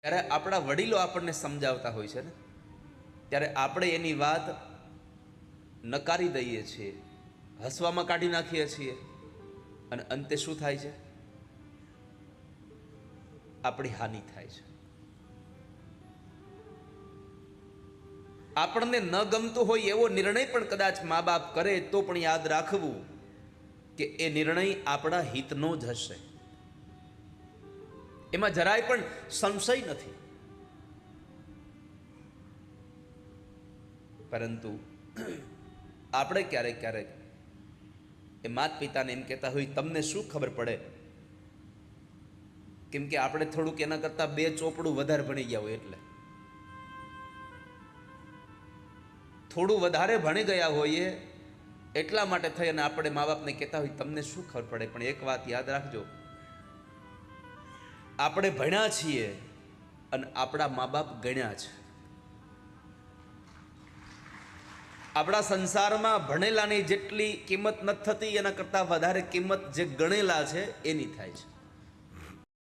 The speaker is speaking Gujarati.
ત્યારે આપણા વડીલો આપણને સમજાવતા હોય છે ને? ત્યારે આપણે એની વાત નકારી દઈએ છીએ, હસવામાં કાઢી નાખીએ છીએ. અને અંતે શું થાય છે? આપણી હાનિ થાય છે. આપણને ન ગમતો હોય એવો નિર્ણય પણ કદાચ મા બાપ કરે તો પણ યાદ રાખવું કે એ નિર્ણય આપણા હિતનો જ હશે. એમાં જરાય પણ સંશય નથી. પરંતુ આપણે ક્યારેક ક્યારેક એ માત પિતાને એમ કહેતા હોય, તમને શું ખબર પડે? કેમ કે આપણે થોડુંક એના કરતાં બે ચોપડું વધારે ભણી ગયા હોય એટલે. થોડું વધારે ભણી ગયા હોઈએ એટલા માટે થઈ અને આપણે મા બાપને કહેતા હોય, તમને શું ખબર પડે? પણ એક વાત યાદ રાખજો આપણે ભણ્યા છીએ અને આપણા મા બાપ ગણ્યા છે. આપણા સંસારમાં ભણેલાની જેટલી કિંમત નથી થતી, એના કરતાં વધારે કિંમત જે ગણેલા છે, એની થાય છે.